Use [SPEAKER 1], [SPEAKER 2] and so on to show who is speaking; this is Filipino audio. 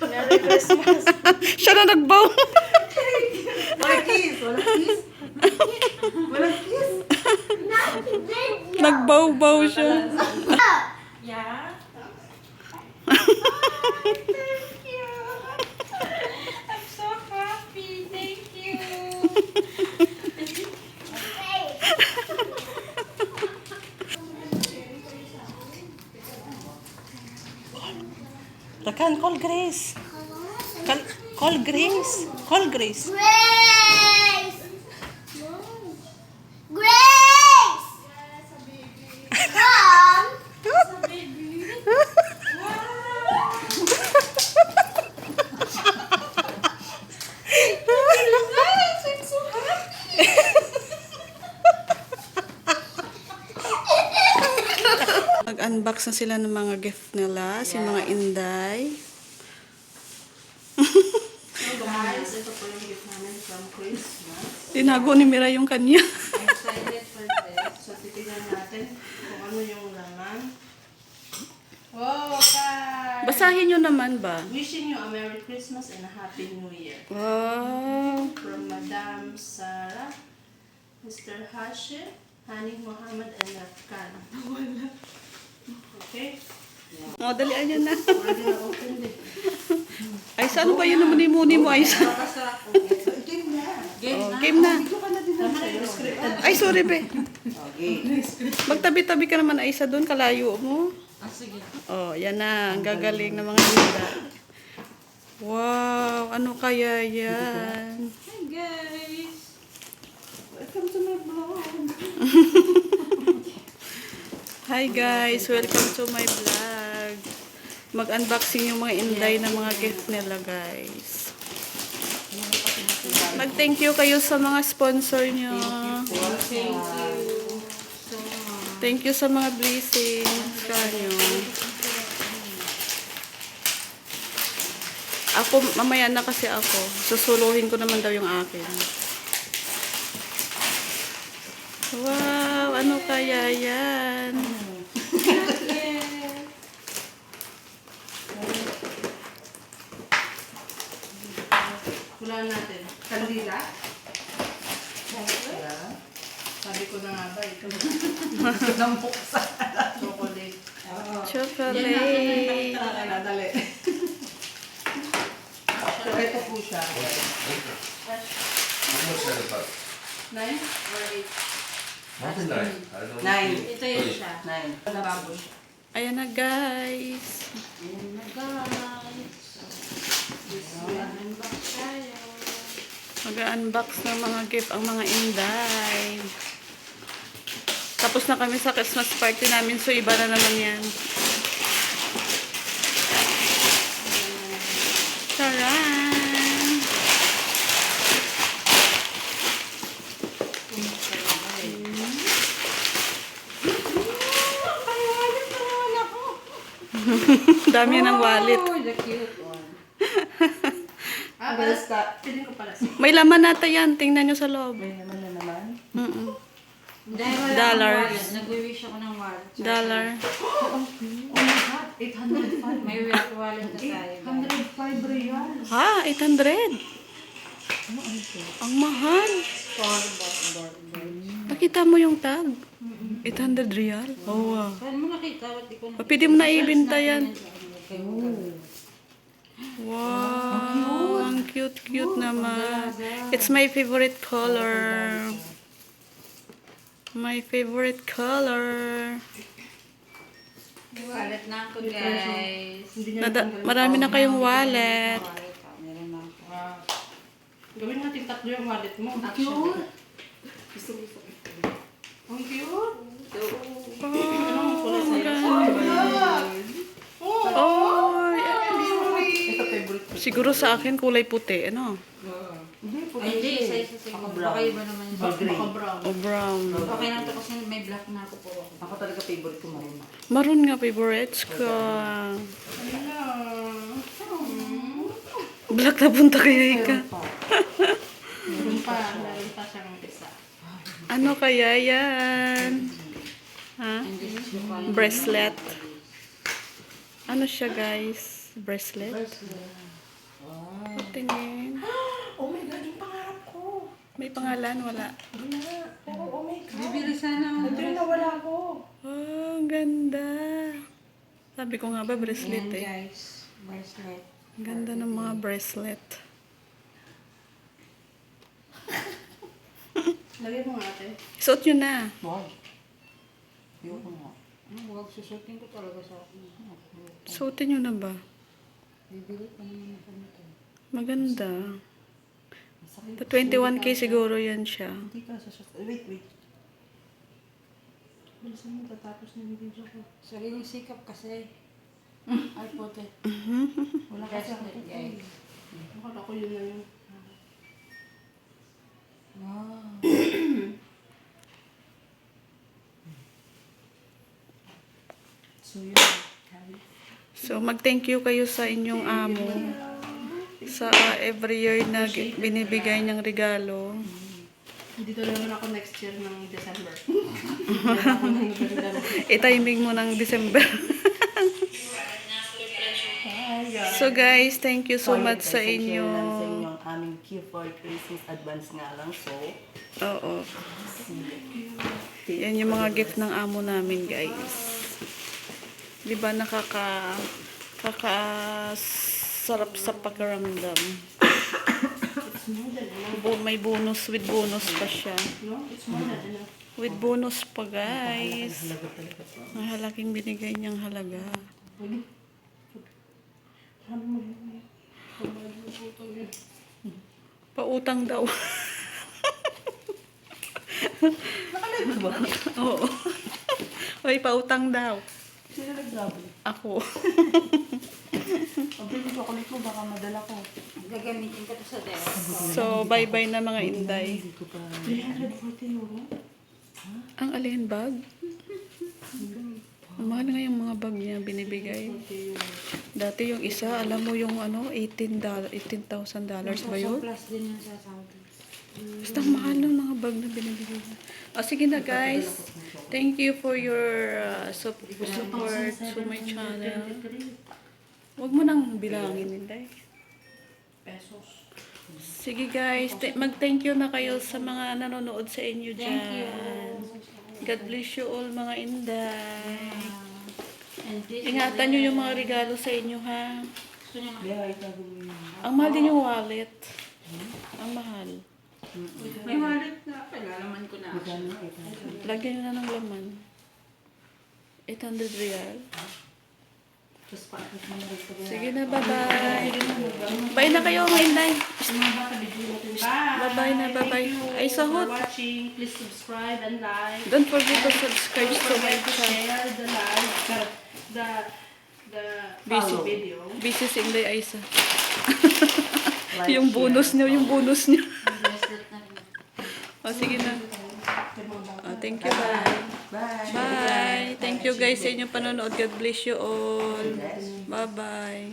[SPEAKER 1] Merry Christmas.
[SPEAKER 2] Siya na nagbaw.
[SPEAKER 3] Wala kiss. Wala kiss. Wala kiss.
[SPEAKER 2] Nagbaw-baw siya.
[SPEAKER 1] Yeah? I'm so happy. Thank you.
[SPEAKER 2] Rakan, call Grace. Call, call Grace. Call. Grace!
[SPEAKER 4] Grace! Come!
[SPEAKER 2] Mag-unbox na sila ng mga gift nila, si mga inday.
[SPEAKER 3] Guys, ito po yung gift namin from Christmas.
[SPEAKER 2] Tinago ni Mira yung kanya.
[SPEAKER 3] Excited for this. So, titignan natin kung ano yung laman. Wow, guys!
[SPEAKER 2] Basahin nyo naman ba?
[SPEAKER 3] Wishing you a Merry Christmas and a Happy New Year.
[SPEAKER 2] Wow.
[SPEAKER 3] From Madam Sarah, Mr. Hashim, Hani Muhammad, and Rafkan. Okay?
[SPEAKER 2] O, dalian nyo na.
[SPEAKER 3] Pwede na open din.
[SPEAKER 2] Ay, saan ba yun naman muni mo, Ay, sa...
[SPEAKER 3] Game na.
[SPEAKER 2] Oh, game na.
[SPEAKER 3] Scripted.
[SPEAKER 2] Ay, sorry, be.
[SPEAKER 3] Okay.
[SPEAKER 2] Magtabi-tabi ka naman, Aisa, doon. Kalayo mo.
[SPEAKER 1] Ah, sige.
[SPEAKER 2] Oh, yan na. Ang gagaling ng mga inda. Wow, ano kaya yan?
[SPEAKER 1] Hi, guys.
[SPEAKER 3] Welcome to my vlog.
[SPEAKER 2] Hi guys, welcome to my vlog. Mag-unboxing yung mga inday na mga gift nila guys. Mag-thank you kayo sa mga sponsor nyo.
[SPEAKER 3] Thank you.
[SPEAKER 2] Thank you sa mga blessings kanyo. Ako, mamaya na kasi ako. Susuluhin ko naman daw yung akin. Wow, ano kaya yan?
[SPEAKER 3] Kulaan natin. Kandila. Wala. Sabi ko na nga ba, ito. Nampuksa. Chocolate.
[SPEAKER 2] Chocolate.
[SPEAKER 3] Tara, dali. So, ito po siya.
[SPEAKER 5] How much is it?
[SPEAKER 3] Nine or eight?
[SPEAKER 5] Not nine. I don't
[SPEAKER 3] Nine.
[SPEAKER 1] Ito yun siya.
[SPEAKER 3] Nine. Siya.
[SPEAKER 2] Ayan na guys.
[SPEAKER 1] Ayan na, guys.
[SPEAKER 2] Mag-unbox ng mga gift ang mga inday. Tapos na kami sa Christmas party namin, so iba na naman yan. Charan! Dami ng wallet.
[SPEAKER 1] Oh, the cute one.
[SPEAKER 3] Ah, sa... Piling ko pala.
[SPEAKER 2] May laman nata yan. Tingnan nyo sa loob.
[SPEAKER 3] May.
[SPEAKER 2] Mm-mm.
[SPEAKER 1] Dahil wala
[SPEAKER 2] Dollars.
[SPEAKER 1] nag-wish ako ng wallet.
[SPEAKER 2] Dollar.
[SPEAKER 3] Oh my God! 805.
[SPEAKER 1] May wallet na tayo. guys.
[SPEAKER 3] 805 reals.
[SPEAKER 2] Ha? 800? Ang mahal. Nakita mo yung tag? 800 real? Oo. Oh,
[SPEAKER 1] Saan mo nakita? Ba't di ko na...
[SPEAKER 2] Pwede mo na ibenta yan. Wow, ang cute-cute naman. It's my favorite color. My favorite color.
[SPEAKER 1] Wallet na ako, guys.
[SPEAKER 2] Nada, marami na kayong wallet.
[SPEAKER 1] Wallet pa, meron na ako.
[SPEAKER 3] Gawin natin tatlo yung wallet mo. Cute! Gusto gusto. Ang cute! Oh,
[SPEAKER 2] Oh,
[SPEAKER 3] ko.
[SPEAKER 2] siguro sa akin kulay puti, ano?
[SPEAKER 3] Po.
[SPEAKER 1] Ay, hindi. Isa-isa siguro. Baka iba naman yun.
[SPEAKER 3] Baka brown.
[SPEAKER 2] O brown.
[SPEAKER 1] Okay lang to kasi may black na ako po.
[SPEAKER 3] Ako talaga favorite ko maroon.
[SPEAKER 2] Maroon nga favorites ko.
[SPEAKER 3] Hello.
[SPEAKER 2] Black na punta kaya ika.
[SPEAKER 3] Meron pa. Meron pa siyang isa.
[SPEAKER 2] Ano kaya yan? Ha? Bracelet. Ano siya guys? Bracelet? Tingin.
[SPEAKER 3] Oh my God, yung pangarap ko.
[SPEAKER 2] May pangalan? Wala.
[SPEAKER 3] Wala. Pero oh my God.
[SPEAKER 1] Bibili sana ako.
[SPEAKER 3] Ito yung nawala ko.
[SPEAKER 2] Oh, ang ganda. Sabi ko nga ba bracelet
[SPEAKER 1] Yan
[SPEAKER 2] eh.
[SPEAKER 1] guys. Bracelet.
[SPEAKER 2] Ang ganda ng mga bracelet.
[SPEAKER 3] Lagay mo nga ate.
[SPEAKER 2] Suot nyo na.
[SPEAKER 1] Wag. Ayoko nga. Ano, wag susutin ko talaga sa akin.
[SPEAKER 2] Suotin nyo na ba?
[SPEAKER 1] Bibili pa naman ako nito.
[SPEAKER 2] Maganda. Pa 21k siguro yan siya.
[SPEAKER 3] Hindi ka sa Wait, wait. Bilisan mo tatapos na yung video ko.
[SPEAKER 1] Sariling sikap kasi. Ay, puti.
[SPEAKER 3] Wala kasi ako
[SPEAKER 1] guys.
[SPEAKER 3] Akala ko yun na yun.
[SPEAKER 1] Wow.
[SPEAKER 3] So yun.
[SPEAKER 2] So, mag-thank you kayo sa inyong amo. Sa ah, every year na binibigay niyang regalo.
[SPEAKER 3] Dito naman ako next year ng December.
[SPEAKER 2] I-timing mo ng December. so guys, thank you so much sa inyo.
[SPEAKER 6] sa inyong aming Q4 Christmas advance nga lang. So,
[SPEAKER 2] Oo. Yan yung mga gift ng amo namin, guys. Di ba nakaka kaka sarap sa pakiramdam. Bu- may bonus with bonus pa siya. With bonus pa, guys. Ang halaking binigay niyang halaga. Pautang daw. Oo. Hoy, pautang daw.
[SPEAKER 6] Sino nagsabi?
[SPEAKER 2] Ako.
[SPEAKER 6] Ang pili chocolate mo, baka madala ko.
[SPEAKER 1] Gagamitin ko to sa desk.
[SPEAKER 2] So, bye-bye na mga inday.
[SPEAKER 6] Hindi ko pa.
[SPEAKER 3] 340 euro?
[SPEAKER 2] Ang alien bag? Ang mahal nga yung mga bag niya binibigay.
[SPEAKER 3] 40 euro.
[SPEAKER 2] Dati yung isa, alam mo yung ano, 18 dollars, 18,000 dollars ba yun?
[SPEAKER 1] Plus din yung sa Saudi.
[SPEAKER 2] Basta mahal ng mga bag na binibigay niya. Ah, sige na guys. Thank you for your uh, sup- support to my channel. Huwag mo nang bilangin, Inday.
[SPEAKER 3] Pesos.
[SPEAKER 2] Sige guys, th- mag-thank you na kayo sa mga nanonood sa inyo dyan. God bless you all mga Inday. Ingatan nyo yung mga regalo sa inyo ha. Ang mahal din yung wallet. Ang mahal.
[SPEAKER 1] May wallet na. Palalaman ko na.
[SPEAKER 6] Magkano na itago?
[SPEAKER 2] Lagyan nyo na ng laman. 800 real.
[SPEAKER 6] Tapos paakit mo na rin ito.
[SPEAKER 2] Sige na, bye-bye. Bye na kayo mga Inday.
[SPEAKER 3] Tumaba sa video natin. Bye!
[SPEAKER 2] Bye-bye na, bye-bye. Ay, sahot.
[SPEAKER 3] watching. Please subscribe and like.
[SPEAKER 2] Don't forget to subscribe
[SPEAKER 3] Don't
[SPEAKER 2] to my
[SPEAKER 3] forget to
[SPEAKER 2] channel.
[SPEAKER 3] share the live, the, the, the
[SPEAKER 2] Busy.
[SPEAKER 3] follow video.
[SPEAKER 2] Busy si Inday Aisa. yung bonus niyo, yung bonus niyo. O, oh, sige na. Oh, thank you. Bye.
[SPEAKER 6] Bye.
[SPEAKER 2] Bye. Thank you guys sa inyong panonood. God bless you all. Bye-bye.